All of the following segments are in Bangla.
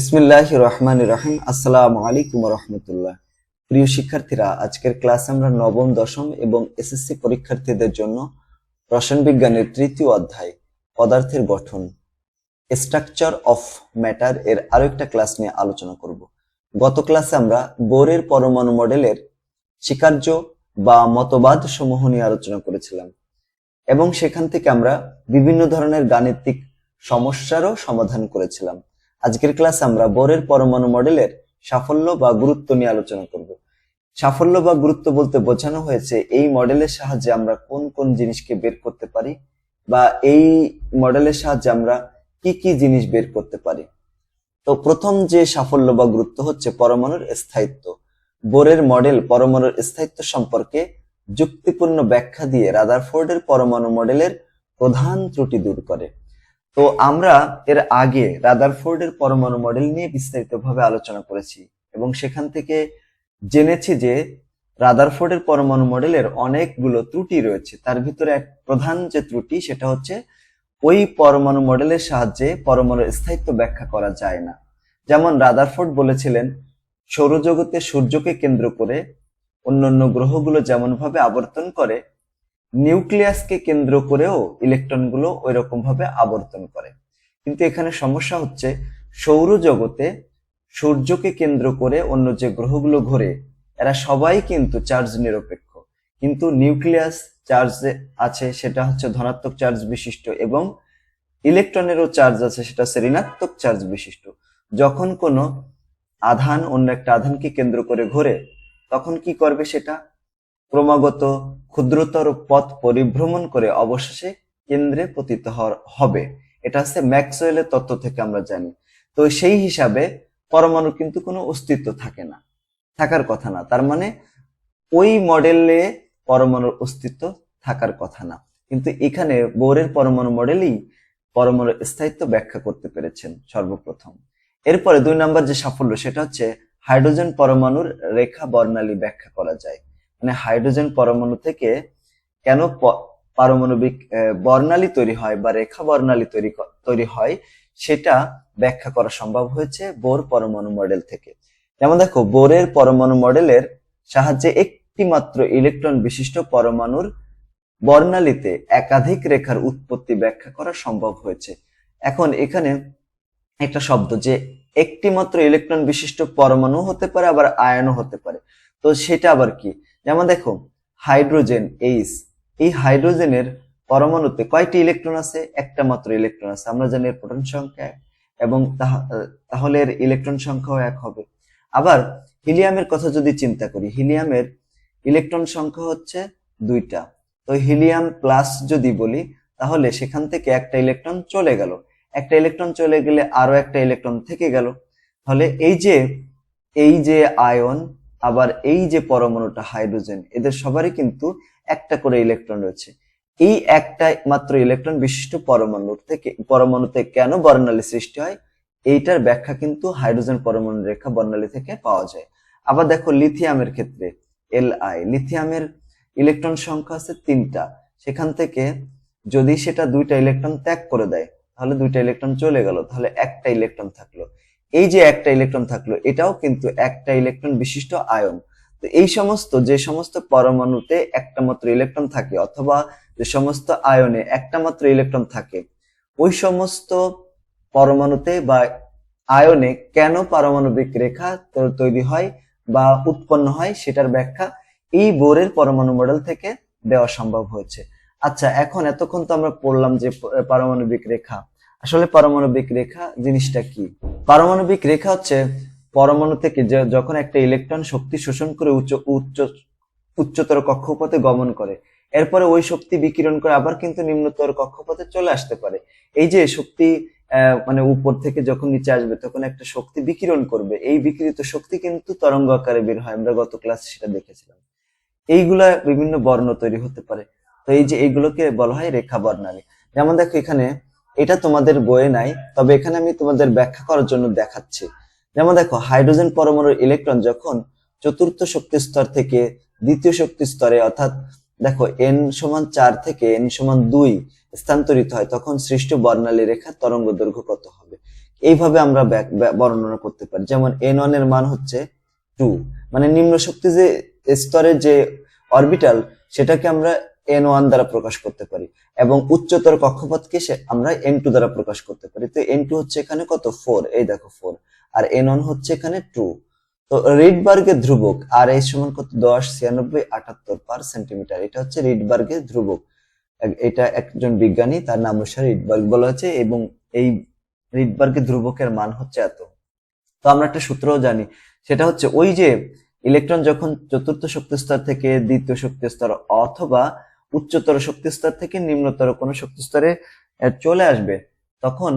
বিসমিল্লাহ রহমান রহিম। আসসালামু আলাইকুম রহমতুল্লাহ প্রিয় শিক্ষার্থীরা, আজকের ক্লাস আমরা নবম, দশম এবং এসএসসি পরীক্ষার্থীদের জন্য রসায়ন বিজ্ঞানের তৃতীয় অধ্যায়, পদার্থের গঠন স্ট্রাকচার অফ ম্যাটার এর আরও একটা ক্লাস নিয়ে আলোচনা করব। গত ক্লাসে আমরা বোরের পরমাণু মডেলের স্বীকার্য বা মতবাদ সমূহ নিয়ে আলোচনা করেছিলাম এবং সেখান থেকে আমরা বিভিন্ন ধরনের গাণিতিক সমস্যারও সমাধান করেছিলাম। আজকের ক্লাস আমরা বোরের পরমাণু মডেলের সাফল্য বা গুরুত্ব নিয়ে আলোচনা করব। সাফল্য বা গুরুত্ব বলতে বোঝানো হয়েছে এই মডেলের সাহায্যে আমরা কোন কোন জিনিসকে বের করতে পারি বা এই মডেলের সাহায্যে আমরা কি কি জিনিস বের করতে পারি। তো প্রথম যে সাফল্য বা গুরুত্ব হচ্ছে পরমাণুর স্থায়িত্ব। বোরের মডেল পরমাণুর স্থায়িত্ব সম্পর্কে যুক্তিপূর্ণ ব্যাখ্যা দিয়ে রাদারফোর্ডের পরমাণু মডেলের প্রধান ত্রুটি দূর করে। তো আমরা এর আগে রাদারফোর্ডের পরমাণু মডেল নিয়ে বিস্তারিতভাবে আলোচনা করেছি এবং সেখান থেকে জেনেছি যে রাদারফোর্ডের পরমাণু মডেলের অনেকগুলো ত্রুটি রয়েছে। তার ভিতরে এক প্রধান যে ত্রুটি সেটা হচ্ছে ওই পরমাণু মডেলের সাহায্যে পরমাণুর স্থায়িত্ব ব্যাখ্যা করা যায় না। যেমন রাদারফোর্ড বলেছিলেন, সৌরজগতে সূর্যকে কেন্দ্র করে অন্যান্য গ্রহগুলো যেমনভাবে আবর্তন করে নিউক্লিয়াসকে কেন্দ্র করেও ইলেকট্রনগুলো ওই রকম ভাবে আবর্তন করে। কিন্তু এখানে সমস্যা হচ্ছে, সৌরজগতে সূর্যকে কেন্দ্র করে অন্য যে গ্রহগুলো ঘোরে, এরা সবাই কিন্তু চার্জ নিরপেক্ষ। কিন্তু নিউক্লিয়াস চার্জ আছে, সেটা হচ্ছে ধনাত্মক চার্জ বিশিষ্ট এবং ইলেকট্রনেরও চার্জ আছে, সেটা হচ্ছে ঋণাত্মক চার্জ বিশিষ্ট। যখন কোনো আধান, অন্য একটা আধানকে কেন্দ্র করে ঘোরে, তখন কি করবে সেটা? ক্রমাগত ক্ষুদ্রতর পথ পরিভ্রমণ করে অবশেষে কেন্দ্রে পতিত হবে। এটা হচ্ছে ম্যাক্সওয়েলের তত্ত্ব থেকে আমরা জানি। তো সেই হিসাবে পরমাণু কিন্তু কোনো অস্তিত্ব থাকে না, থাকার কথা না। তার মানে ওই মডেলে পরমাণুর অস্তিত্ব থাকার কথা না। কিন্তু এখানে বোরের পরমাণু মডেলই পরমাণুর স্থায়িত্ব ব্যাখ্যা করতে পেরেছেন সর্বপ্রথম। এরপরে দুই নম্বর যে সাফল্য, সেটা হচ্ছে হাইড্রোজেন পরমাণুর রেখা বর্ণালী ব্যাখ্যা করা যায়। মানে হাইড্রোজেন পরমাণু থেকে কেন পারমাণবিক বর্ণালী তৈরি হয় বা রেখা বর্ণালী তৈরি তৈরি হয় সেটা ব্যাখ্যা করা সম্ভব হয়েছে বোর পরমাণু মডেল থেকে। যেমন দেখো, বোরের পরমাণু মডেলের সাহায্যে একটি মাত্র ইলেকট্রন বিশিষ্ট পরমাণুর বর্ণালীতে একাধিক রেখার উৎপত্তি ব্যাখ্যা করা সম্ভব হয়েছে। এখন এখানে একটা শব্দ যে একটি মাত্র ইলেকট্রন বিশিষ্ট পরমাণু হতে পারে, আবার আয়নও হতে পারে। তো সেটা আবার কি? যেমন দেখো, হাইড্রোজেন এইস এই হাইড্রোজেনের পরমাণুতে কয়টি ইলেকট্রন আছে? একটা মাত্র ইলেকট্রন আছে। আমরা জানি এর প্রোটন সংখ্যা এক এবং তাহা- তাহলে এর ইলেকট্রন সংখ্যাও এক হবে। আবার হিলিয়ামের কথা যদি চিন্তা করি, হিলিয়ামের ইলেকট্রন সংখ্যা হচ্ছে দুইটা। তো হিলিয়াম প্লাস যদি বলি, তাহলে সেখান থেকে একটা ইলেকট্রন চলে গেল। একটা ইলেকট্রন চলে গেলে আরও একটা ইলেকট্রন থেকে গেল। তাহলে এই যে এই যে আয়ন আবার এই যে পরমাণুটা হাইড্রোজেন, এদের সবারই কিন্তু একটা করে ইলেকট্রন রয়েছে। এই একটা মাত্র ইলেকট্রন বিশিষ্ট পরমাণুর থেকে, পরমাণুতে কেন বর্ণালী সৃষ্টি হয়? এইটার ব্যাখ্যা কিন্তু হাইড্রোজেন পরমাণু রেখা বর্ণালী থেকে পাওয়া যায়। আবার দেখো লিথিয়ামের ক্ষেত্রে এল আই লিথিয়ামের ইলেকট্রন সংখ্যা আছে তিনটা। সেখান থেকে যদি সেটা দুইটা ইলেকট্রন ত্যাগ করে দেয়, তাহলে দুইটা ইলেকট্রন চলে গেল, তাহলে একটা ইলেকট্রন থাকল। এই যে একটা ইলেকট্রন থাকল, এটাও কিন্তু একটা ইলেকট্রন বিশিষ্ট আয়ন। তো এই সমস্ত, যে সমস্ত পরমাণুতে একটা মাত্র ইলেকট্রন থাকে অথবা যে সমস্ত আয়নে একটা মাত্র ইলেকট্রন থাকে, ওই সমস্ত পরমাণুতে বা আয়নে কেন পারমাণবিক রেখা তৈরি হয় বা উৎপন্ন হয় সেটার ব্যাখ্যা এই বোরের পরমাণু মডেল থেকে দেওয়া সম্ভব হয়েছে। আচ্ছা এখন এতক্ষণ তো আমরা পড়লাম যে পারমাণবিক রেখা। আসলে পারমাণবিক রেখা জিনিসটা কি? পারমাণবিক রেখা হচ্ছে পরমাণু থেকে যখন একটা ইলেকট্রন শক্তি শোষণ করে উচ্চ উচ্চ, উচ্চতর কক্ষপথে গমন করে, এরপরে ওই শক্তি বিকিরণ করে আবার কিন্তু নিম্নতর কক্ষপথে চলে আসতে পারে। এই যে শক্তি মানে উপর থেকে যখন নিচে আসবে তখন একটা শক্তি বিকিরণ করবে। এই বিকিরিত শক্তি কিন্তু তরঙ্গ আকারে বের হয়। আমরা গত ক্লাসে সেটা দেখেছিলাম। এইগুলা বিভিন্ন বর্ণ তৈরি হতে পারে। তো এই যে এইগুলোকে বলা হয় রেখা বর্ণালী। যেমন দেখো এখানে এটা তোমাদের বইয়ে নাই, তবে এখানে আমি তোমাদের ব্যাখ্যা করার জন্য দেখাচ্ছি। যেমন দেখো, হাইড্রোজেন পরমাণুর ইলেকট্রন যখন চতুর্থ শক্তি স্তর থেকে দ্বিতীয় শক্তি স্তরে, অর্থাৎ দেখো এন সমান চার থেকে এন সমান দুই স্থানান্তরিত হয়, তখন সৃষ্ট বর্ণালী রেখা তরঙ্গ দৈর্ঘ্য কত হবে? এইভাবে আমরা বর্ণনা করতে পারি। যেমন এন ওয়ানের মান হচ্ছে টু মানে নিম্ন শক্তি যে স্তরের যে অরবিটাল সেটাকে আমরা এন ওয়ান দ্বারা প্রকাশ করতে পারি এবং উচ্চতর কক্ষপথকে সে আমরা এন টু দ্বারা প্রকাশ করতে পারি। তো এন টু হচ্ছে এখানে কত? ফোর এই দেখো ফোর আর এন ওয়ান হচ্ছে এখানে টু তো রিডবার্গের ধ্রুবক, আর এই সমান কত? দশ, ছিয়ানব্বই, আটাত্তর পার সেন্টিমিটার এটা হচ্ছে রিডবার্গের ধ্রুবক। এটা একজন বিজ্ঞানী, তার নাম অনুসারে রিডবার্গ বলা হচ্ছে এবং এই রিডবার্গের ধ্রুবকের মান হচ্ছে এত। তো আমরা একটা সূত্রও জানি। সেটা হচ্ছে ওই যে ইলেকট্রন যখন চতুর্থ শক্তি স্তর থেকে দ্বিতীয় শক্তি স্তর অথবা উচ্চতর শক্তি স্তর থেকে নিম্নতর কোনো শক্তি স্তরে চলে আসবে, তখন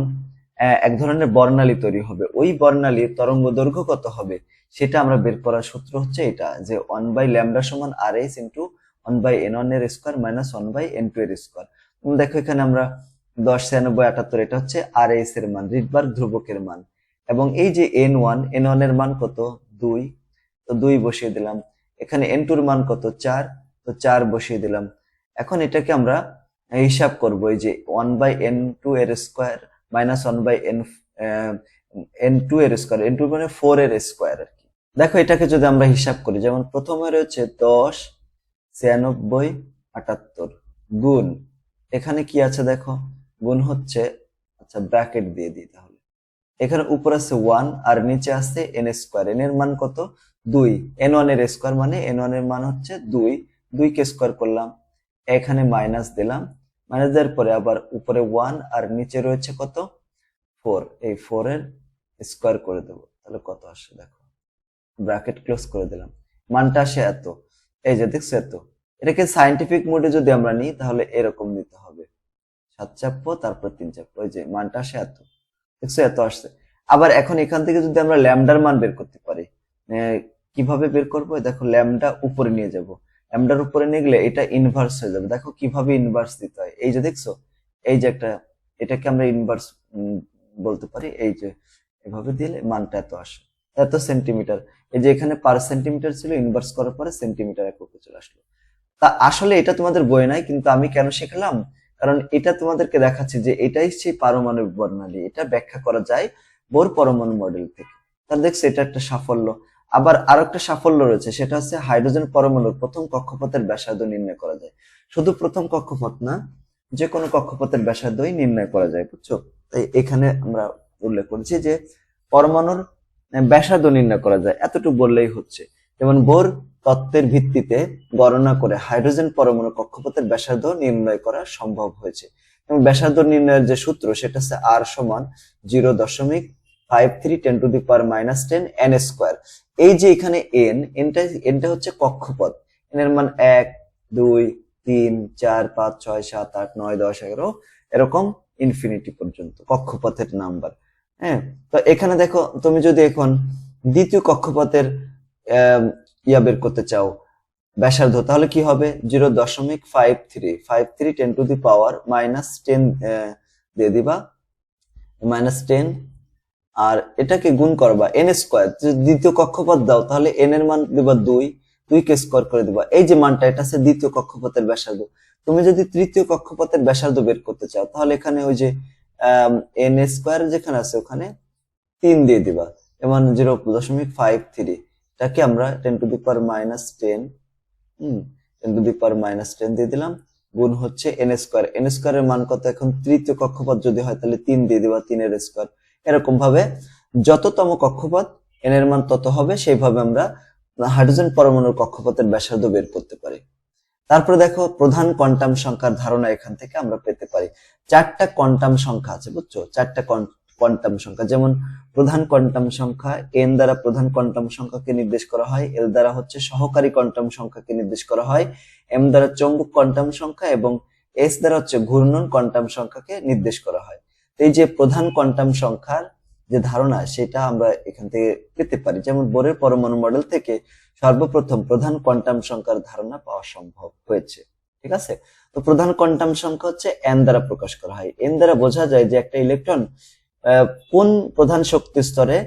এক ধরনের বর্ণালী তৈরি হবে। ওই বর্ণালীর তরঙ্গ দৈর্ঘ্য কত হবে? সেটা আমরা বের করার সূত্র হচ্ছে এটা, যে ওয়ান বাই ল্যামডা সমান R S into one by N ওয়ানের square minus one by N two এর স্কোয়ার দেখো এখানে আমরা দশ, ছিয়ানব্বই, আটাত্তর, এটা হচ্ছে আর এস এর মান রিডবার্গ ধ্রুবকের মান। এবং এই যে এন ওয়ান এন ওয়ানের মান কত? দুই। তো দুই বসিয়ে দিলাম। এখানে এন টুর মান কত? চার। তো চার বসিয়ে দিলাম। এখন এটাকে আমরা হিসাব করব, এই যে ওয়ান বাই এন টু এর square minus one by N N two এর স্কোয়ার এন টু মানে ফোর এর স্কোয়ার আর কি। দেখো এটাকে যদি আমরা হিসাব করি, যেমন প্রথমে রয়েছে দশ, ছিয়ানব্বই, আটাত্তর গুণ। এখানে কি আছে দেখো? গুণ হচ্ছে আচ্ছা ব্র্যাকেট দিয়ে দিই তাহলে। এখানে উপর আছে ওয়ান আর নিচে আছে এন স্কোয়ার এন এর মান কত? দুই। এন ওয়ানের স্কোয়ার মানে এন ওয়ানের মান হচ্ছে দুই। দুই কে স্কোয়ার করলাম। এখানে মাইনাস দিলাম। মাইনাস দেওয়ার পরে আবার উপরে ওয়ান আর নিচে রয়েছে কত? ফোর এই ফোর এর স্কোয়ার করে দেবো। তাহলে কত আসে? দেখো। ব্র্যাকেট ক্লোজ করে দিলাম। মানটা আসে এত। এই যে দেখছ এত। এটাকে সাইন্টিফিক মোডে যদি আমরা নিই, তাহলে এরকম নিতে হবে। সাত চাপ্প, তারপর তিন চাপ্প। ওই যে মানটা আসে এত। দেখছ এত আসছে। আবার এখন এখান থেকে যদি আমরা ল্যামডার মান বের করতে পারি কীভাবে বের করব? দেখো ল্যামডা উপরে নিয়ে যাব। ল্যামডার উপরে নিয়ে এটা ইনভার্স হয়ে যাবে। দেখো কীভাবে ইনভার্স দিতে হয়। এই যে দেখছ, এই যে একটা, এটাকে আমরা ইনভার্স বলতে পারি। এই যে এভাবে দিলে মানটা এত আসে। এত সেন্টিমিটার এই যে এখানে পার সেন্টিমিটার ছিল ইনভার্স করার পরে সেন্টিমিটার এককে চলে আসলো। তা আসলে এটা তোমাদের বই নাই, কিন্তু আমি কেন শিখলাম? কারণ এটা তোমাদেরকে দেখাচ্ছে যে এটাই সেই পারমাণবিক বর্ণালী। এটা ব্যাখ্যা করা যায় বোর পরমাণু মডেল থেকে। তাহলে দেখছ, এটা একটা সাফল্য। আবার আরও একটা সাফল্য রয়েছে, সেটা হচ্ছে হাইড্রোজেন পরমাণুর প্রথম কক্ষপথের ব্যাসার্ধ নির্ণয় করা যায়। শুধু প্রথম কক্ষপথ না, যে কোনো কক্ষপথের ব্যাসার্ধই নির্ণয় করা যায়, বুঝছ? তাই এখানে আমরা উল্লেখ করেছি যে পরমাণুর ব্যাসার্ধ নির্ণয় করা যায়, এতটুকু বললেই হচ্ছে। যেমন বোর তত্ত্বের ভিত্তিতে গণনা করে হাইড্রোজেন পরমাণু কক্ষপথের ব্যাসার্ধ নির্ণয় করা সম্ভব হয়েছে। এবং ব্যাসার্ধ নির্ণয়ের যে সূত্র, সেটা হচ্ছে আর সমান জিরো দশমিক five three ten to the power minus ten N square এই যে এখানে এন এনটা এনটা হচ্ছে কক্ষপথ। এন এর মান এক, দুই, তিন, চার, পাঁচ, ছয়, সাত, আট, নয়, দশ, এগারো, এরকম ইনফিনিটি পর্যন্ত, কক্ষপথের নাম্বার হ্যাঁ? তো এখানে দেখো, তুমি যদি এখন দ্বিতীয় কক্ষপথের ইয়া বের করতে চাও, ব্যাসার্ধ, তাহলে কি হবে? জিরো দশমিক five three five three ten to the power minus ten দিয়ে দিবা। মাইনাস টেন আর এটাকে গুণ করবা এন স্কোয়ার দ্বিতীয় কক্ষপথ দাও, তাহলে এন এর মান দিবা দুই কে স্কোয়ার করে দিবা। এই যে মানটা, এটা আছে দ্বিতীয় কক্ষপথের ব্যাসার্ধ। তুমি যদি তৃতীয় কক্ষপথের ব্যাসার্ধ বের করতে চাও, তাহলে এখানে ওই যে এন স্কোয়ার যেখানে আছে, ওখানে তিন দিয়ে দিবা। যেমন জিরো দশমিক ফাইভ থ্রি এটাকে আমরা ten to the power minus ten hmm ten to the power minus ten দিয়ে দিলাম। গুণ হচ্ছে এন স্কোয়ার এন স্কোয়ারের মান কত? এখন তৃতীয় কক্ষপথ যদি হয়, তাহলে তিন দিয়ে দিবা, তিনের স্কোয়ার এরকম ভাবে যততম কক্ষপথ এন এর মান তত হবে, সেইভাবে আমরা হাইড্রোজেন পরমাণুর কক্ষপথের ব্যাসার্ধ বের করতে পারি। তারপরে দেখো, প্রধান কোয়ান্টাম সংখ্যার ধারণা এখান থেকে আমরা পেতে পারি। চারটা কোয়ান্টাম সংখ্যা আছে, বুঝছ? চারটা কোয়ান্টাম সংখ্যা। যেমন প্রধান কোয়ান্টাম সংখ্যা, এন দ্বারা প্রধান কোয়ান্টাম সংখ্যাকে নির্দেশ করা হয়, এল দ্বারা হচ্ছে সহকারী কোয়ান্টাম সংখ্যাকে নির্দেশ করা হয়, এম দ্বারা চৌম্বক কোয়ান্টাম সংখ্যা এবং এস দ্বারা হচ্ছে ঘূর্ণন কোয়ান্টাম সংখ্যাকে নির্দেশ করা হয়। এই যে প্রধান কোয়ান্টাম সংখ্যার যে ধারণা, সেটা আমরা এখান থেকে পেতে পারি। যেমন বোরের পরমাণু মডেল থেকে সর্বপ্রথম প্রধান কোয়ান্টাম সংখ্যার ধারণা পাওয়া সম্ভব হয়েছে। ঠিক আছে? তো প্রধান কোয়ান্টাম সংখ্যা হচ্ছে এন দ্বারা প্রকাশ করা হয়। এন দ্বারা বোঝা যায় যে একটা ইলেকট্রন কোন প্রধান শক্তি স্তরে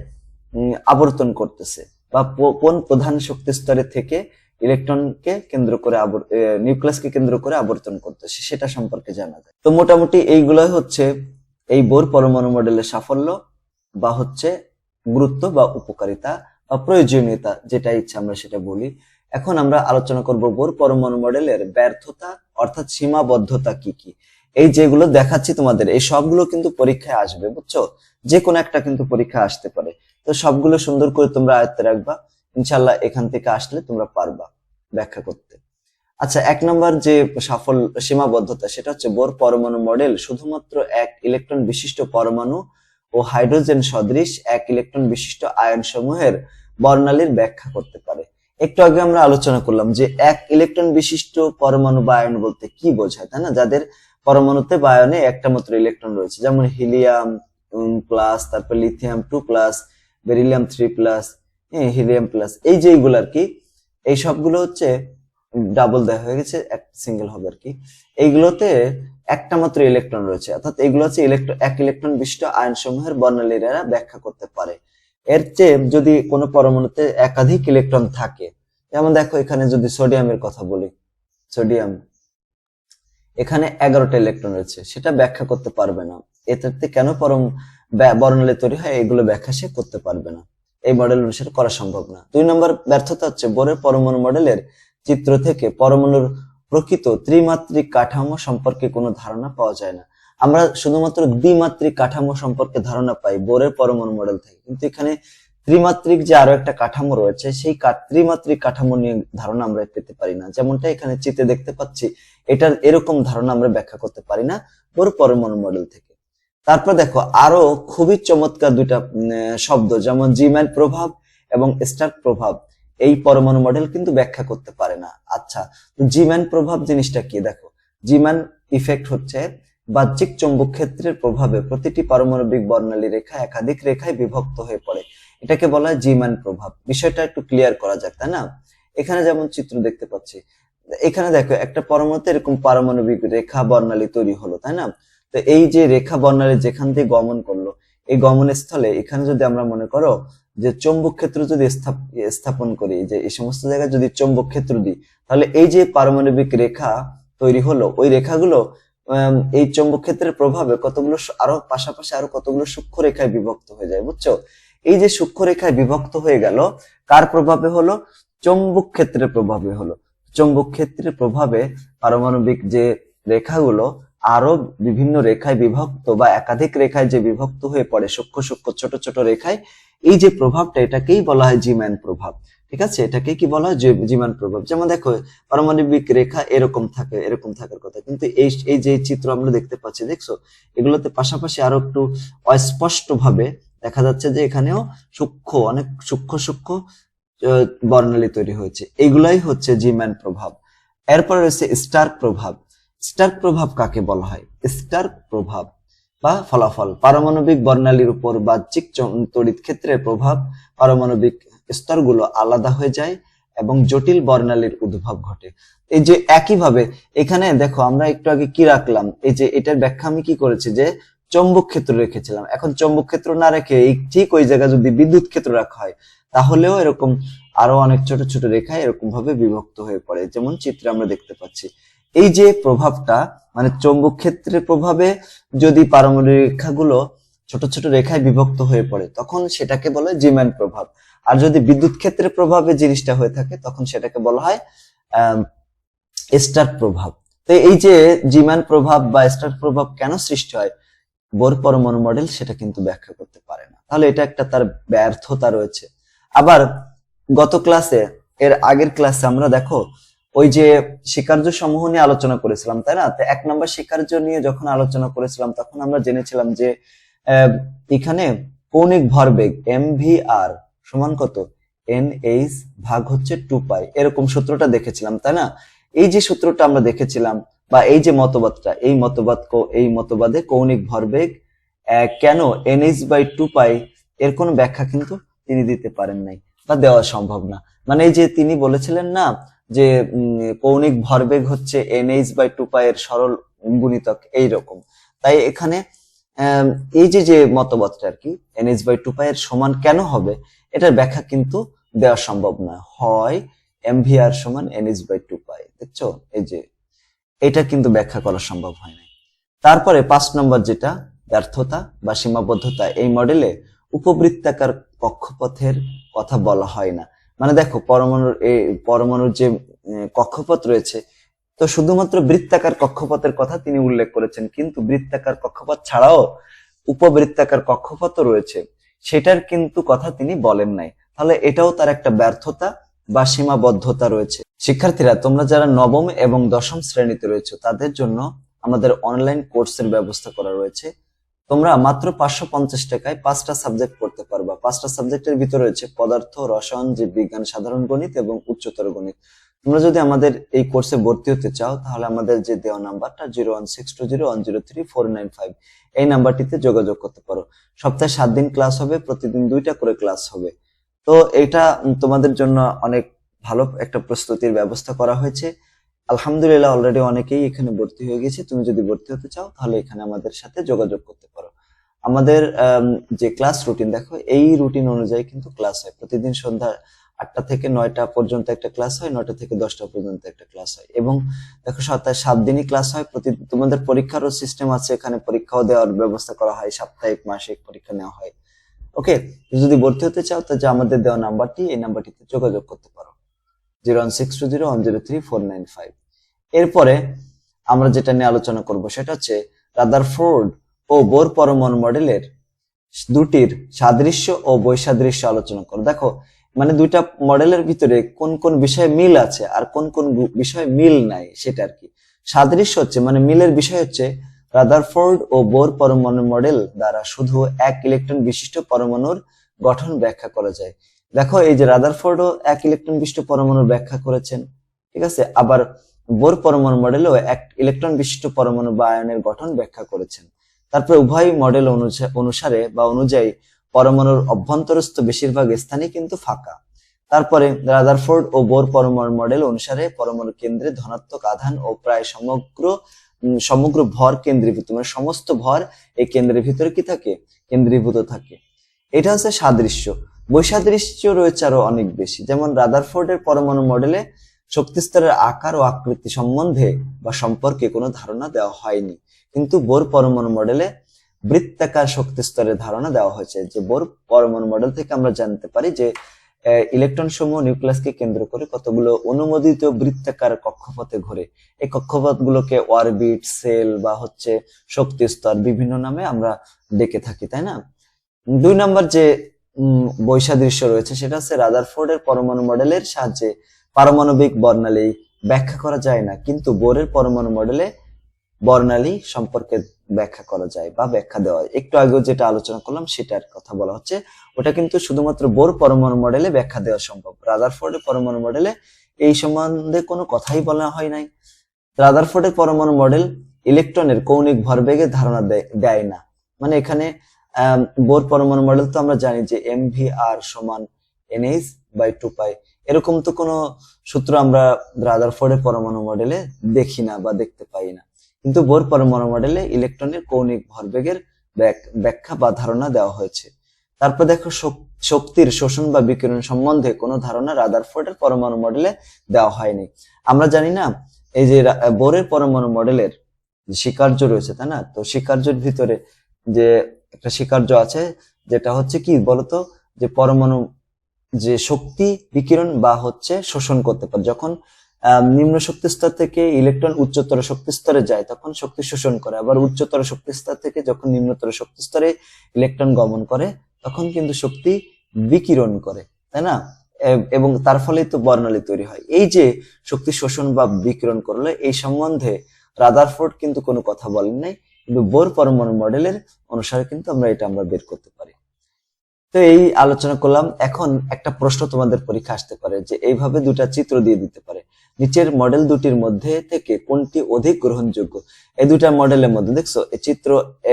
আবর্তন করতেছে বা কোন প্রধান শক্তি স্তরে থেকে ইলেকট্রনকে কেন্দ্র করে নিউক্লিয়াসকে কেন্দ্র করে আবর্তন করতেছে, সেটা সম্পর্কে জানা যায়। তো মোটামুটি এইগুলোই হচ্ছে এই বোর পরমাণু মডেলের সাফল্য বা হচ্ছে গুরুত্ব বা উপকারিতা বা প্রয়োজনীয়তা যেটা ইচ্ছা আমরা সেটা বলি। এখন আমরা আলোচনা করব বোর পরমাণু মডেলের ব্যর্থতা অর্থাৎ সীমাবদ্ধতা কি কি। এই যেগুলো দেখাচ্ছি তোমাদের, এই সবগুলো কিন্তু পরীক্ষায় আসবে, বুঝছ? যে কোনো একটা কিন্তু পরীক্ষা আসতে পারে। তো সবগুলো সুন্দর করে তোমরা আয়ত্তে রাখবা। ইনশাল্লাহ এখান থেকে আসলে তোমরা পারবা ব্যাখ্যা করতে। আচ্ছা এক নম্বর যে সফল সীমাবদ্ধতা, সেটা হচ্ছে বোর পরমাণু মডেল। শুধুমাত্র এক ইলেকট্রন বিশিষ্ট পরমাণু ও হাইড্রোজেন সদৃশ এক ইলেকট্রন বিশিষ্ট আয়ন সমূহের বর্ণালীর ব্যাখ্যা করতে পারে। একটু আগে আমরা আলোচনা করলাম যে এক ইলেকট্রন বিশিষ্ট পরমাণু বা আয়ন বলতে কি বোঝায়, তাই না? যাদের পরমাণুতে বা আয়নে একটা মাত্র ইলেকট্রন রয়েছে, যেমন হিলিয়াম প্লাস, তারপর lithium two plus, beryllium three plus হ্যাঁ হিলিয়াম প্লাস, এই যে এইগুলো আর কি, এই সবগুলো হচ্ছে ডাবল দেওয়া হয়ে গেছে, এক সিঙ্গেল হবে আর কি। এইগুলোতে একটা মাত্র ইলেকট্রন রয়েছে, অর্থাৎ এগুলো হচ্ছে ইলেকট্রন এক ইলেকট্রন বিশিষ্ট আয়ন সমূহের বর্ণালীরা ব্যাখ্যা করতে পারে। এর চেয়ে যদি কোনো পরমাণুতে একাধিক ইলেকট্রন থাকে, যেমন দেখো এখানে যদি সোডিয়ামের কথা বলি সোডিয়াম এখানে এগারোটা ইলেকট্রন রয়েছে, সেটা ব্যাখ্যা করতে পারবে না। এতে কেন পরম বর্ণালী তৈরি হয় এগুলো ব্যাখ্যা সে করতে পারবে না। এই মডেল অনুসারে করা সম্ভব না। দুই নম্বর ব্যর্থতা হচ্ছে বোরের পরমাণু মডেলের চিত্র থেকে পরমাণুর প্রকৃত ত্রিমাত্রিক কাঠামো সম্পর্কে কোনো ধারণা পাওয়া যায় না। আমরা শুধুমাত্র দ্বিমাত্রিক কাঠামো সম্পর্কে ধারণা পাই বোরের পরমাণু মডেল থেকে। কিন্তু এখানে ত্রিমাত্রিক যে আরও একটা কাঠামো রয়েছে, সেই ত্রিমাত্রিক কাঠামো নিয়ে ধারণা আমরা পেতে পারি না। যেমনটা এখানে চিত্রে দেখতে পাচ্ছি, এটার এরকম ধারণা আমরা ব্যাখ্যা করতে পারি না বোর পরমাণু মডেল থেকে। তারপর দেখো আরও খুবই চমৎকার দুইটা শব্দ, যেমন জিম্যান প্রভাব এবং স্টার প্রভাব। এই পরমাণু মডেল কিন্তু ব্যাখ্যা করতে পারে না। আচ্ছা তো জিম্যান প্রভাব জিনিসটা কি? দেখো জিম্যান ইফেক্ট হচ্ছে বাহ্যিক চৌম্বক ক্ষেত্রের প্রভাবে প্রতিটি পারমাণবিক বর্ণালী রেখা একাধিক রেখায় বিভক্ত হয়ে পড়ে। এটাকে বলা হয় জিম্যান প্রভাব। বিষয়টা একটু ক্লিয়ার করা যাক, তাই না? এখানে যেমন চিত্র দেখতে পাচ্ছি, এখানে দেখো, একটা পরমাণুতে এরকম পারমাণবিক রেখা বর্ণালী তৈরি হলো, তাই না? তো এই যে রেখা বর্ণালী যেখান দিয়ে গমন করল, এই গমন স্থলে এখানে যদি আমরা মনে করো যে চৌম্বক ক্ষেত্র যদি স্থাপ- স্থাপন করি, যে এই সমস্ত জায়গায় যদি চৌম্বক ক্ষেত্র দিই, তাহলে এই যে পারমাণবিক রেখা তৈরি হলো, ওই রেখাগুলো এই চৌম্বক ক্ষেত্রের প্রভাবে কতগুলো আরও পাশাপাশি আরও কতগুলো সূক্ষ্ম রেখায় বিভক্ত হয়ে যায়, বুঝছ? এই যে সূক্ষ্ম রেখায় বিভক্ত হয়ে গেল, কার প্রভাবে হলো? চৌম্বক ক্ষেত্রের প্রভাবে হলো। চৌম্বক ক্ষেত্রের প্রভাবে পারমাণবিক যে রেখাগুলো আরও বিভিন্ন রেখায় বিভক্ত বা একাধিক রেখায় যে বিভক্ত হয়ে পড়ে, সূক্ষ্ম সূক্ষ্ম, ছোট ছোট রেখায়, এই যে প্রভাবটা এটাকেই বলা হয় জিম্যান প্রভাব। ঠিক আছে? এটাকে কি বলা হয়? জিম্যান প্রভাব। যেমন দেখো, পারমাণবিক রেখা এরকম থাকে, এরকম থাকার কথা। কিন্তু এই এই যে চিত্র আমরা দেখতে পাচ্ছি, দেখছ? এগুলোতে পাশাপাশি আরও একটু অস্পষ্ট ভাবে দেখা যাচ্ছে যে এখানেও সূক্ষ্ম, অনেক সূক্ষ্ম সূক্ষ্ম বর্ণালী তৈরি হয়েছে। এইগুলাই হচ্ছে জিম্যান প্রভাব। এরপর রয়েছে স্টার প্রভাব। স্টার প্রভাব কাকে বলা হয়? স্টার প্রভাব বা ফলাফল, পারমাণবিক বর্ণালীর উপর বাহ্যিক তড়িৎ ক্ষেত্রের প্রভাব, পারমাণবিক স্তরগুলো আলাদা হয়ে যায় এবং জটিল বর্ণালীর উদ্ভব ঘটে। এই যে একইভাবে, এখানে দেখো আমরা একটু আগে কি রাখলাম? এই যে এটার ব্যাখ্যা আমি কি করেছি? যে চৌম্বক ক্ষেত্র রেখেছিলাম। এখন চৌম্বক ক্ষেত্র না রেখে এই ঠিক ওই জায়গায় যদি বিদ্যুৎ ক্ষেত্র রাখা হয়, তাহলেও এরকম আরও অনেক ছোট ছোট রেখায় এরকম ভাবে বিভক্ত হয়ে পড়ে। যেমন চিত্রে আমরা দেখতে পাচ্ছি। এই যে প্রভাবটা মানে চৌম্বক ক্ষেত্রের প্রভাবে যদি পারমাণবিক রেখাগুলো ছোট ছোট রেখায় বিভক্ত হয়ে পড়ে, তখন সেটাকে বলে জিম্যান প্রভাব। আর যদি বিদ্যুৎ ক্ষেত্রের প্রভাবে জিনিসটা হয়ে থাকে, তখন সেটাকে বলা হয় স্টার প্রভাব। তো এই যে জিম্যান প্রভাব বা স্টার প্রভাব কেন সৃষ্টি হয়, বোর পরমাণু মডেল সেটা কিন্তু ব্যাখ্যা করতে পারে না। তাহলে এটা একটা তার ব্যর্থতা রয়েছে। আবার গত ক্লাসে এর আগের ক্লাসে আমরা দেখো ওই যে স্বীকার্য সমূহ নিয়ে আলোচনা করেছিলাম, তাই না? এক নম্বর স্বীকার্য নিয়ে যখন আলোচনা করেছিলাম, তখন আমরা জেনেছিলাম যে এখানে কৌণিক ভরবেগ এম ভি আর সমান কত? এন এইচ ভাগ হচ্ছে টু পাই। এরকম সূত্রটা দেখেছিলাম, তাই না? এই যে সূত্রটা আমরা দেখেছিলাম, বা এই যে মতবাদটা, এই মতবাদ এই মতবাদে কৌণিক ভরবেগ কেন এনএইচ বাই টু পাই? এর কোনো ব্যাখ্যা কিন্তু তিনি দিতে পারেন নাই, বা দেওয়া সম্ভব না। মানে এই যে তিনি বলেছিলেন না যে কৌণিক ভরবেগ হচ্ছে এনএইচ বাই টু পাই এর সরল গুণিতক এইরকম। তাই এখানে এই যে যে মতবাদটা আর কি এনএইচ বাই টু পাই এর সমান কেন হবে, এটার ব্যাখ্যা কিন্তু দেওয়া সম্ভব না হয় এম ভি আর সমান এনএইচ বাই টু পাই দেখছ? এই যে, এটা কিন্তু ব্যাখ্যা করা সম্ভব হয় না তারপরে পাঁচ নম্বর যেটা, ব্যর্থতা বা সীমাবদ্ধতা, এই মডেলে উপবৃত্তাকার কক্ষপথের কথা বলা হয় না। মানে দেখো, পরমাণুর পরমাণুর যে কক্ষপথ রয়েছে, তো শুধুমাত্র বৃত্তাকার কক্ষপথের কথা তিনি উল্লেখ করেছেন, কিন্তু বৃত্তাকার কক্ষপথ ছাড়াও উপবৃত্তাকার কক্ষপথও রয়েছে। সেটার কিন্তু কথা তিনি বলেন নাই। তাহলে এটাও তার একটা ব্যর্থতা বা সীমাবদ্ধতা রয়েছে। শিক্ষার্থীরা, তোমরা যারা নবম এবং দশম শ্রেণীতে রয়েছে, তাদের জন্য আমাদের অনলাইন কোর্সের ব্যবস্থা করা রয়েছে। তোমরা মাত্র পাঁচশো পঞ্চাশ টাকায় পাঁচটা সাবজেক্ট পড়তে পারবা। পাঁচটা সাবজেক্টের ভিতরে রয়েছে পদার্থ, রসায়ন জীববিজ্ঞান সাধারণ গণিত এবং উচ্চতর গণিত। তোমরা যদি আমাদের এই কোর্সে ভর্তি হতে চাও, তাহলে আমাদের যে দেওয়া নাম্বারটা zero one six two zero one zero three four nine five, এই নাম্বারটিতে যোগাযোগ করতে পারো। সপ্তাহে সাত দিন ক্লাস হবে, প্রতিদিন দুইটা করে ক্লাস হবে। তো এটা তোমাদের জন্য অনেক ভালো একটা প্রস্তুতির ব্যবস্থা করা হয়েছে। আলহামদুলিল্লাহ অলরেডি অনেকেই এখানে ভর্তি হয়ে গেছে। তুমি যদি ভর্তি হতে চাও তাহলে এখানে আমাদের সাথে যোগাযোগ করতে পারো। আমাদের আম, যে ক্লাস রুটিন দেখো এই রুটিন অনুযায়ী কিন্তু ক্লাস হয়। প্রতিদিন সন্ধ্যা আটটা থেকে নয়টা পর্যন্ত একটা ক্লাস হয় নয়টা থেকে দশটা পর্যন্ত একটা ক্লাস হয়। এবং দেখো সপ্তাহে সাত দিনই ক্লাস হয়। প্রতি তোমাদের পরীক্ষারও সিস্টেম আছে। এখানে পরীক্ষাও দেওয়ার ব্যবস্থা করা হয়। সাপ্তাহিক মাসিক পরীক্ষা নেওয়া হয়। ওকে যদি ভর্তি হতে চাও তাহলে আমাদের দেওয়া নাম্বারটি এই নাম্বারটিতে যোগাযোগ করতে পারো। এরপরে আমরা যেটা নিয়ে আলোচনা করব সেটা হচ্ছে রাদারফোর্ড ও বোর পরমাণু মডেলের দুটির সাদৃশ্য ও বৈসাদৃশ্য আলোচনা করো দেখো মানে দুইটা মডেলের ভিতরে কোন কোন বিষয়ে মিল আছে আর কোন কোন বিষয়ে মিল নাই সেটা আর কি। সাদৃশ্য হচ্ছে মানে মিলের বিষয় হচ্ছে রাদারফোর্ড ও বোর পরমাণু মডেল দ্বারা শুধু এক ইলেকট্রন বিশিষ্ট পরমাণুর গঠন ব্যাখ্যা করা যায়। দেখো, এই যে রাদারফোর্ডও এক ইলেকট্রন বিশিষ্ট পরমাণুর ব্যাখ্যা করেছেন, ঠিক আছে? আবার বোর পরমাণু মডেলেও এক ইলেকট্রন বিশিষ্ট পরমাণু বা আয়নের গঠন ব্যাখ্যা করেছেন। তারপরে উভয় মডেল অনুসারে বা অনুযায়ী পরমাণুর অভ্যন্তরস্থ বেশিরভাগ স্থানই কিন্তু ফাঁকা। তারপরে রাদারফোর্ড ও বোর পরমাণু মডেল অনুসারে পরমাণু কেন্দ্রে ধনাত্মক আধান ও প্রায় সমগ্র সমগ্র ভর কেন্দ্রীভূত মানে সমস্ত ভর এই কেন্দ্রের ভিতরে কি থাকে? কেন্দ্রীভূত থাকে। এটা হচ্ছে সাদৃশ্য। বৈসাদৃশ্য রয়েছে আরও অনেক বেশি। যেমন রাদারফোর্ডের পরমাণু মডেলে শক্তিস্তরের আকার ও আকৃতি সম্বন্ধে বা সম্পর্কে কোনো ধারণা দেওয়া হয়নি। কিন্তু বোর পরমাণু মডেলে বৃত্তাকার শক্তিস্তরের ধারণা দেওয়া হয়েছে যে বোর পরমাণু মডেল থেকে আমরা জানতে পারি যে ইলেকট্রন সমূহ নিউক্লিয়াসকে কেন্দ্র করে কতগুলো অনুমোদিত বৃত্তাকার কক্ষপথে ঘোরে। এই কক্ষপথগুলোকে অরবিট, সেল বা হচ্ছে শক্তি স্তর বিভিন্ন নামে আমরা ডেকে থাকি, তাই না? দুই নম্বর যে বৈসাদৃশ্য রয়েছে, সেটা হচ্ছে রাদারফোর্ডের পরমাণু মডেলের সাহায্যে পারমাণবিক বর্ণালী ব্যাখ্যা করা যায় না, কিন্তু বোরের পরমাণু মডেলে বর্ণালী সম্পর্কে ব্যাখ্যা করা যায় বা ব্যাখ্যা দেওয়া হয় একটু আগেও যেটা আলোচনা করলাম, সেটার কথা বলা হচ্ছে। ওটা কিন্তু শুধুমাত্র বোর পরমাণু মডেলে ব্যাখ্যা দেওয়া সম্ভব। রাদারফোর্ডের পরমাণু মডেলে এই সম্বন্ধে কোনো কথাই বলা হয় নাই। রাদারফোর্ডের পরমাণু মডেল ইলেকট্রনের কৌণিক ভরবেগের ধারণা দেয়- না। মানে এখানে বোর পরমাণু মডেল তো আমরা জানি যে এম ভি আর সমান এনএইচ বাই টু পাই এরকম তো কোনো সূত্র আমরা রাদারফোর্ডের পরমাণু মডেলে দেখি না বা দেখতে পাই না। কিন্তু বোর পরমাণু মডেলে ইলেকট্রনের কৌণিক ভরবেগের ব্যাখ্যা বা ধারণা দেওয়া হয়েছে। তারপর দেখো শক- শক্তির শোষণ বা বিকিরণ সম্বন্ধে কোনো ধারণা রাদারফোর্ডের পরমাণু মডেলে দেওয়া হয়নি। আমরা জানি না, এই যে বোরের পরমাণু মডেলের স্বীকার্য রয়েছে, তাই না? তো স্বীকার্যের ভিতরে যে একটা স্বীকার্য আছে, যেটা হচ্ছে কি বলতো, যে পরমাণু যে শক্তি বিকিরণ বা হচ্ছে শোষণ করতে পারে, যখন নিম্ন শক্তি স্তর থেকে ইলেকট্রন উচ্চতর শক্তি স্তরে যায়, তখন শক্তি শোষণ করে, আবার উচ্চতর শক্তি স্তর থেকে যখন নিম্নতর শক্তি স্তরে ইলেকট্রন গমন করে, তখন কিন্তু শক্তি বিকিরণ করে, তাই না? এবং তার ফলেই তো বর্ণালী তৈরি হয়। এই যে শক্তি শোষণ বা বিকিরণ করলে, এই সম্বন্ধে রাদারফোর্ড কিন্তু কোনো কথা বলেন নাই। কিন্তু বোর পরমাণু মডেলের অনুসারে কিন্তু আমরা এটা আমরা বের করতে পারি। তো এই আলোচনা করলাম, এখন একটা প্রশ্ন তোমাদের পরীক্ষা আসতে পারে যে এইভাবে দুটা চিত্র দিয়ে দিতে পারে। নিচের মডেল দুটির মধ্যে থেকে কোনটি অধিক গ্রহণযোগ্য? এই দুটা মডেলের মধ্যে, দেখছ চিত্র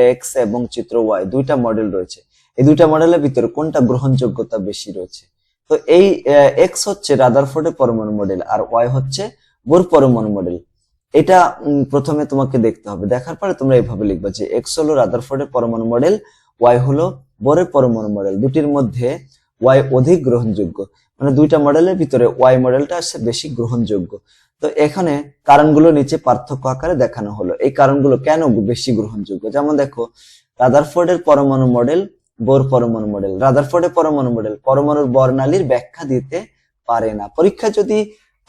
এক্স এবং চিত্র ওয়াই দুইটা মডেল রয়েছে। এই দুইটা মডেলের ভিতরে কোনটা গ্রহণযোগ্যতা বেশি রয়েছে? তো এই এক্স হচ্ছে রাদারফোর্ডের পরমাণু মডেল আর ওয়াই হচ্ছে বোর পরমাণু মডেল। এটা প্রথমে তোমাকে দেখতে হবে। দেখার পরে তোমরা এইভাবে লিখবা যে এক্স হলো রাদারফোর্ডের পরমাণু মডেল ওয়াই হলো বোরের পরমাণু মডেল। দুটির মধ্যে ওয়াই অধিক গ্রহণযোগ্য। মানে দুইটা মডেলের ভিতরে ওয়াই মডেলটা আসছে বেশি গ্রহণযোগ্য। তো এখানে কারণগুলো নিচে পার্থক্য আকারে দেখানো হলো। এই কারণগুলো কেন বেশি গ্রহণযোগ্য? যেমন দেখো রাদারফোর্ডের পরমাণু মডেল বোর পরমাণু মডেল। রাদারফোর্ডের পরমাণু মডেল, পরমাণুর বর্ণালীর ব্যাখ্যা দিতে পারে না। পরীক্ষা যদি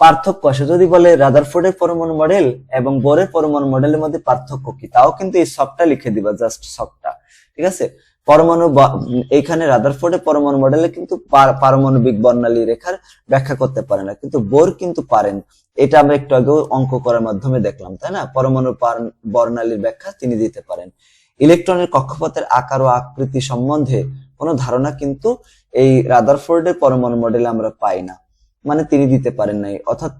পার্থক্য আসে যদি বলে রাদারফোর্ডের পরমাণু মডেল এবং বোরের পরমাণু মডেলের মধ্যে পার্থক্য কি, তাও কিন্তু এই সবটা লিখে দিবা জাস্ট সবটা ঠিক আছে? পরমাণু এইখানে রাদারফোর্ডের পরমাণু মডেলে কিন্তু পারমাণবিক বর্ণালী রেখার ব্যাখ্যা করতে পারে না। কিন্তু বোর কিন্তু পারেন। এটা আমরা একটু আগেও অঙ্ক করার মাধ্যমে দেখলাম, তাই না? পরমাণু বর্ণালীর ব্যাখ্যা তিনি দিতে পারেন। ইলেকট্রনের কক্ষপথের আকার ও আকৃতি সম্বন্ধে কোনো ধারণা কিন্তু এই রাদারফোর্ডের পরমাণু মডেলে আমরা পাই না। মানে তিনি দিতে পারেন নাই। অর্থাৎ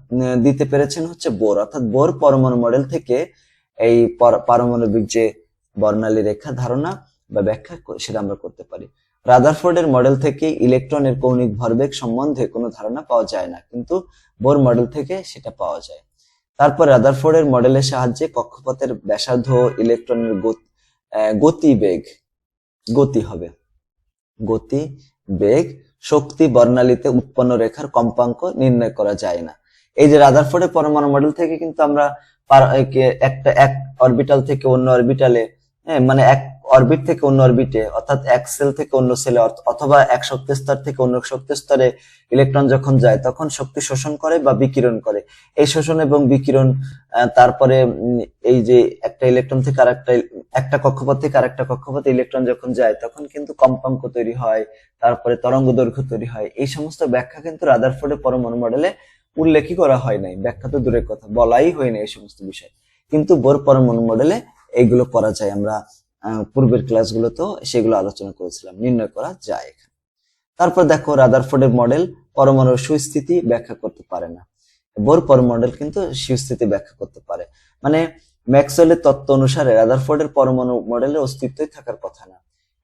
দিতে পেরেছেন হচ্ছে বোর। অর্থাৎ বোর পরমাণু মডেল থেকে এই পর- পারমাণবিক যে বর্ণালী রেখা ধারণা বা ব্যাখ্যা সেটা আমরা করতে পারি। রাদারফোর্ডের মডেল থেকে ইলেকট্রনের কৌণিক ভরবেগ সম্বন্ধে কোনো ধারণা পাওয়া যায় না, কিন্তু বোর মডেল থেকে সেটা পাওয়া যায়। তারপর রাদারফোর্ডের মডেলের সাহায্যে কক্ষপথের ব্যাসার্ধ ইলেকট্রনের গতিবেগ, গতি হবে। গতি বেগ শক্তি বর্ণালীতে উৎপন্ন রেখার কম্পাঙ্ক নির্ণয় করা যায় না। এই যে রাদারফোর্ডের পরমাণু মডেল থেকে কিন্তু আমরা একটা এক অরবিটাল থেকে অন্য অরবিটালে হ্যাঁ মানে এক অরবিট থেকে অন্য অরবিটে অর্থাৎ এক সেল থেকে অন্য সেলে অথবা এক শক্তি স্তর থেকে অন্য শক্তি স্তরে ইলেকট্রন যখন যায়, তখন শক্তি শোষণ করে বা বিকিরণ করে। এই শোষণ এবং বিকিরণ তারপরে এই যে একটা ইলেকট্রন থেকে আরেকটা, একটা কক্ষপথ থেকে আরেকটা কক্ষপথে ইলেকট্রন যখন যায়, তখন কিন্তু কম্পাঙ্ক তৈরি হয়, তারপরে তরঙ্গ দৈর্ঘ্য তৈরি হয়। এই সমস্ত ব্যাখ্যা কিন্তু রাদারফোর্ডের পরমাণু মডেলে উল্লেখই করা হয় নাই। ব্যাখ্যা তো দূরের কথা, বলাই হয়নি এই সমস্ত বিষয়। কিন্তু বোর পরমাণু মডেলে এইগুলো করা যায়। আমরা পূর্বের ক্লাসগুলোতেও সেগুলো আলোচনা করেছিলাম, নির্ণয় করা যায় এখানে। তারপর দেখো রাদারফোর্ডের মডেল পরমাণুর সুস্থিতি ব্যাখ্যা করতে পারে না। বোর পরমাণু মডেল কিন্তু সুস্থিতি ব্যাখ্যা করতে পারে। মানে ম্যাক্সওয়েলের তত্ত্ব অনুসারে রাদারফোর্ডের পরমাণু মডেলের অস্তিত্বই থাকার কথা না।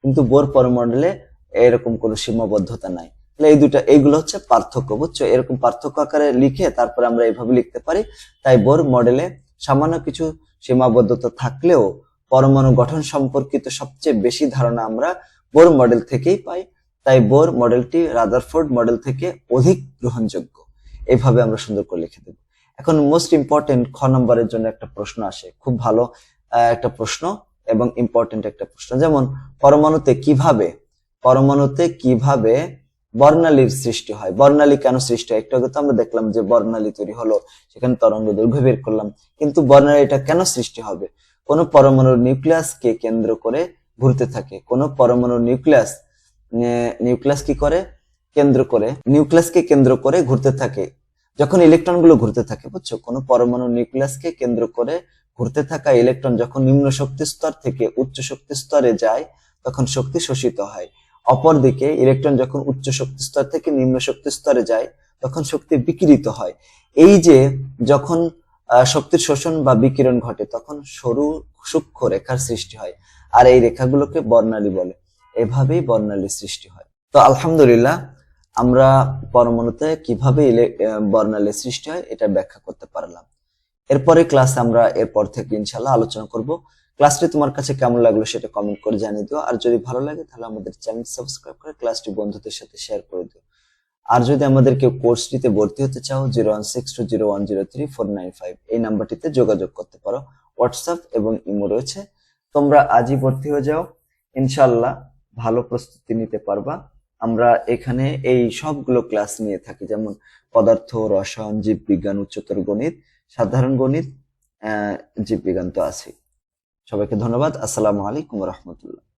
কিন্তু বোর পরমাণু মডেলে এরকম কোনো সীমাবদ্ধতা নাই। তাহলে এই দুটা, এইগুলো হচ্ছে পার্থক্য, বুঝছ? এরকম পার্থক্য আকারে লিখে তারপরে আমরা এইভাবে লিখতে পারি। তাই বোর মডেলে সামান্য কিছু সীমাবদ্ধতা থাকলেও পরমাণু গঠন সম্পর্কিত সবচেয়ে বেশি ধারণা আমরা বোর মডেল থেকেই পাই। তাই বোর মডেলটি রাদারফোর্ড মডেল থেকে অধিক গ্রহণযোগ্য। এভাবে আমরা সুন্দর করে লিখে দেব। এখন মোস্ট ইম্পর্টেন্ট খ নম্বরের জন্য একটা প্রশ্ন আসে। খুব ভালো একটা প্রশ্ন এবং ইম্পর্টেন্ট একটা প্রশ্ন। যেমন, পরমাণুতে কীভাবে পরমাণুতে কীভাবে বর্ণালীর সৃষ্টি হয়? বর্ণালী কেন সৃষ্টি হয়? একটু আগে তো আমরা দেখলাম যে বর্ণালী তৈরি হলো, সেখানে তরঙ্গ দৈর্ঘ্য বের করলাম। কিন্তু বর্ণালীটা কেন সৃষ্টি হবে? কোন পরমাণুর নিউক্লিয়াসকে কেন্দ্র করে ঘুরতে থাকে। কোন পরমাণুর নিউক্লিয়াস নিউক্লিয়াস কি করে? কেন্দ্র করে। নিউক্লিয়াসকে কেন্দ্র করে ঘুরতে থাকে। যখন ইলেকট্রনগুলো ঘুরতে থাকে, বুঝছ? কোন পরমাণু নিউক্লিয়াসকে কেন্দ্র করে ঘুরতে থাকা ইলেকট্রন যখন নিম্ন শক্তি স্তর থেকে উচ্চ শক্তি স্তরে যায়, তখন শক্তি শোষিত হয়। অপরদিকে, ইলেকট্রন যখন উচ্চ শক্তি স্তর থেকে নিম্ন শক্তি স্তরে যায়, তখন শক্তি বিকিরিত হয়। এই যে, যখন শক্তির শোষণ বা বিকিরণ ঘটে, তখন সরু সূক্ষ্ম রেখার সৃষ্টি হয়, আর এই রেখাগুলোকে বর্ণালী বলে। এভাবেই বর্ণালী সৃষ্টি হয়। তো আলহামদুলিল্লাহ, আমরা পরমাণুতে কীভাবে বর্ণালী সৃষ্টি হয়, এটা ব্যাখ্যা করতে পারলাম। এরপরে ক্লাস আমরা এরপর থেকে ইনশাল্লাহ আলোচনা করব। ক্লাসটি তোমার কাছে কেমন লাগল সেটা কমেন্ট করে জানিয়ে দিও। আর যদি ভালো লাগে, তাহলে আমাদের চ্যানেল সাবস্ক্রাইব করে ক্লাসটি বন্ধুদের সাথে শেয়ার করে দিও। আর যদি আমাদের কেউ কোর্সটিতে ভর্তি হতে চাও zero one six two zero one zero three four nine five এই নাম্বারটিতে যোগাযোগ করতে পারো। হোয়াটসঅ্যাপ এবং ইমো রয়েছে। তোমরা আজই ভর্তি হয়ে যাও। ইনশাল্লাহ ভালো প্রস্তুতি নিতে পারবা। আমরা এখানে এই সবগুলো ক্লাস নিয়ে থাকি। যেমন পদার্থ, রসায়ন, জীববিজ্ঞান, উচ্চতর গণিত, সাধারণ গণিত জীববিজ্ঞান তো আছে সবাইকে ধন্যবাদ। আসসালামু আলাইকুম রহমতুল্লাহ।